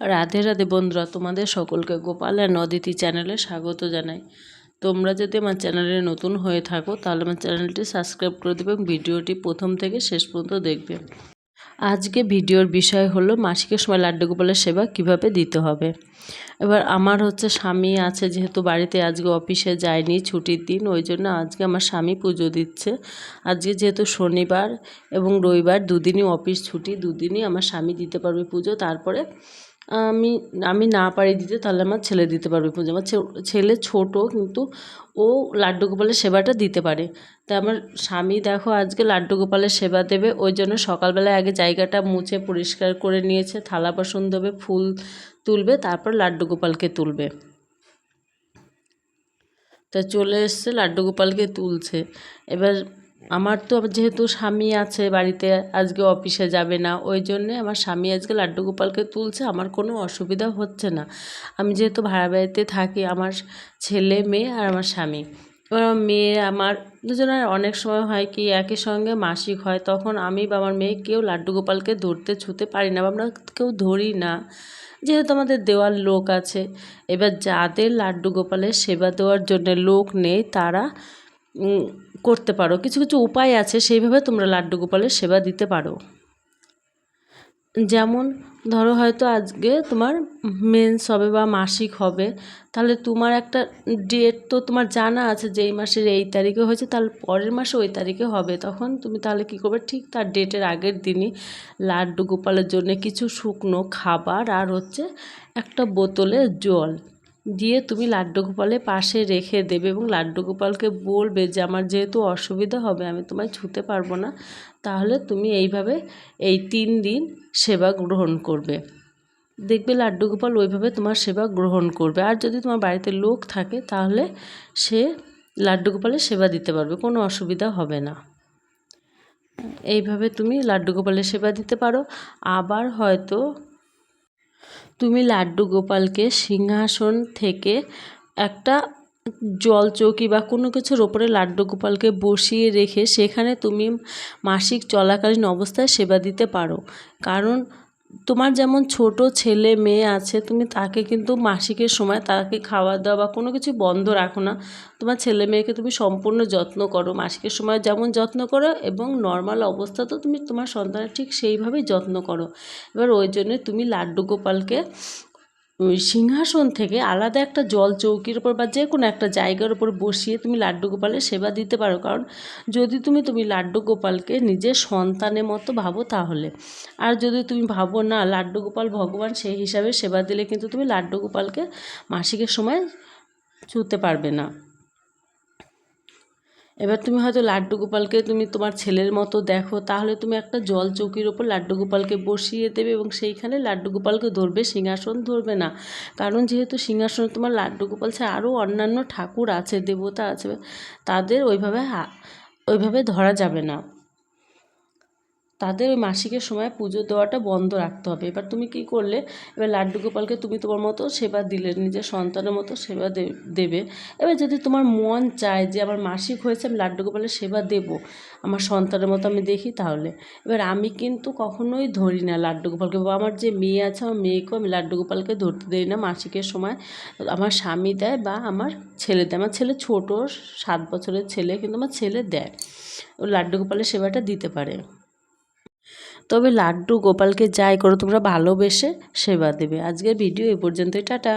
রাধে রাধে বন্ধুরা, তোমাদের সকলকে গোপাল আর নদিতি চ্যানেলে স্বাগত জানাই। তোমরা যদি আমার চ্যানেলে নতুন হয়ে থাকো, তাহলে আমার চ্যানেলটি সাবস্ক্রাইব করে দেবে এবং ভিডিওটি প্রথম থেকে শেষ পর্যন্ত দেখবে। আজকে ভিডিওর বিষয় হলো মাসিকের সময় লাড্ডু গোপালের সেবা কীভাবে দিতে হবে। এবার আমার হচ্ছে স্বামী আছে, যেহেতু বাড়িতে আজকে অফিসে যায়নি, ছুটির দিন, ওই জন্য আজকে আমার স্বামী পুজো দিচ্ছে। আজকে যেহেতু শনিবার এবং রবিবার দুদিনই অফিস ছুটি, দুদিনই আমার স্বামী দিতে পারবে পুজো। তারপরে আমি আমি না পারি দিতে তাহলে আমার ছেলে দিতে পারবে পুজো। আমার ছেলে ছোট কিন্তু ও লাড্ডু গোপালের সেবাটা দিতে পারে। তা আমার স্বামী দেখো আজকে লাড্ডু গোপালের সেবা দেবে, ওই জন্য সকালবেলায় আগে জায়গাটা মুছে পরিষ্কার করে নিয়েছে, থালা বাসন দেবে ফুল তুলবে, তারপর লাড্ডু গোপালকে তুলবে। তা চলে এসছে, লাড্ডু গোপালকে তুলছে। এবার আমার তো যেহেতু স্বামী আছে বাড়িতে, আজকে অফিসে যাবে না, ওই জন্যে আমার স্বামী আজকে লাড্ডু গোপালকে তুলছে, আমার কোনো অসুবিধা হচ্ছে না। আমি যেহেতু ভাড়া বাড়িতে থাকি, আমার ছেলে, মেয়ে আর আমার স্বামী। এবার আমার মেয়ে, আমার দুজনের অনেক সময় হয় কি, একই সঙ্গে মাসিক হয়, তখন আমি বা আমার মেয়ে কেউ লাড্ডু গোপালকে ধরতে, ছুতে পারি না বা আমরা কেউ ধরি না। যেহেতু আমাদের দেওয়ার লোক আছে, এবার যাদের লাড্ডু গোপালের সেবা দেওয়ার জন্য লোক নেই, তারা করতে পারো। কিছু কিছু উপায় আছে, সেইভাবে তোমরা লাড্ডু গোপালের সেবা দিতে পারো। যেমন, ধরো হয়তো আজকে তোমার মেন্স হবে বা মাসিক হবে, তাহলে তোমার একটা ডেট তো তোমার জানা আছে যে এই মাসের এই তারিখে হয়েছে, তাহলে পরের মাসে ওই তারিখে হবে। তখন তুমি তাহলে কী করবে? ঠিক তার ডেটের আগের দিনই লাড্ডু গোপালের জন্য কিছু শুকনো খাবার আর হচ্ছে একটা বোতলে জল দিয়ে তুমি লাড্ডু গোপালের পাশে রেখে দেবে এবং লাড্ডু গোপালকে বলবে যে আমার যেহেতু অসুবিধা হবে, আমি তোমায় ছুতে পারব না, তাহলে তুমি এইভাবে এই তিন দিন সেবা গ্রহণ করবে। দেখবে লাড্ডু গোপাল ওইভাবে তোমার সেবা গ্রহণ করবে। আর যদি তোমার বাড়িতে লোক থাকে, তাহলে সে লাড্ডু গোপালের সেবা দিতে পারবে, কোনো অসুবিধা হবে না। এইভাবে তুমি লাড্ডু গোপালের সেবা দিতে পারো। আবার হয়তো তুমি লাড্ডু গোপালকে সিংহাসন থেকে একটা জল চৌকি বা কোনো কিছুর ওপরে লাড্ডু গোপালকে বসিয়ে রেখে সেখানে তুমি মাসিক চলাকালীন অবস্থায় সেবা দিতে পারো। কারণ তোমার যেমন ছোট ছেলে মেয়ে আছে, তুমি তাকে কিন্তু মাসিকের সময় তাকে খাওয়া দাওয়া বা কোনো কিছু বন্ধ রাখো না। তোমার ছেলে মেয়েকে তুমি সম্পূর্ণ যত্ন করো। মাসিকের সময় যেমন যত্ন করো এবং নর্মাল অবস্থা তো তুমি তোমার সন্তানের ঠিক সেইভাবেই যত্ন করো। এবার ওই জন্যে তুমি লাড্ডু গোপালকে সিংহাসন থেকে আলাদা একটা জল চৌকির ওপর বা যে কোনো একটা জায়গার উপর বসিয়ে তুমি লাড্ডু গোপালের সেবা দিতে পারো। কারণ যদি তুমি তুমি লাড্ডু গোপালকে নিজের সন্তানের মতো ভাবো তাহলে। আর যদি তুমি ভাবো না, লাড্ডু গোপাল ভগবান সেই হিসাবে সেবা দিলে কিন্তু তুমি লাড্ডু গোপালকে মাসিকের সময় ছুঁতে পারবে না। এবার তুমি হয়তো লাড্ডু গোপালকে তুমি তোমার ছেলের মতো দেখো, তাহলে তুমি একটা জল চৌকির ওপর লাড্ডু গোপালকে বসিয়ে দেবে এবং সেইখানে লাড্ডু গোপালকে ধরবে, সিংহাসন ধরবে না। কারণ যেহেতু সিংহাসনে তোমার লাড্ডু গোপাল ছাড়া আরও অন্যান্য ঠাকুর আছে, দেবতা আছে, তাদের ওইভাবে ওইভাবে ধরা যাবে না। তাদের ওই মাসিকের সময় পুজো দেওয়াটা বন্ধ রাখতে হবে। এবার তুমি কি করলে? এবার লাড্ডু গোপালকে তুমি তোমার মতো সেবা দিলে, নিজের সন্তানের মতো সেবা দেবে। এবার যদি তোমার মন চায় যে আমার মাসিক হয়েছে, আমি লাড্ডু গোপালের সেবা দেব, আমার সন্তানের মতো আমি দেখি তাহলে। এবার আমি কিন্তু কখনোই ধরি না লাড্ডু গোপালকে। বা আমার যে মেয়ে আছে, আমার মেয়েকেও আমি লাড্ডু গোপালকে ধরতে দিই না মাসিকের সময়। আমার স্বামী দেয় বা আমার ছেলে দেয়। আমার ছেলে ছোটো, সাত বছরের ছেলে, কিন্তু আমার ছেলে দেয়। ও লাড্ডু গোপালের সেবাটা দিতে পারে। তবে লাড্ডু গোপালকে যাই করো তোমরা ভালোবেসে সেবা দেবে। আজকের ভিডিও এ পর্যন্তই টাটা।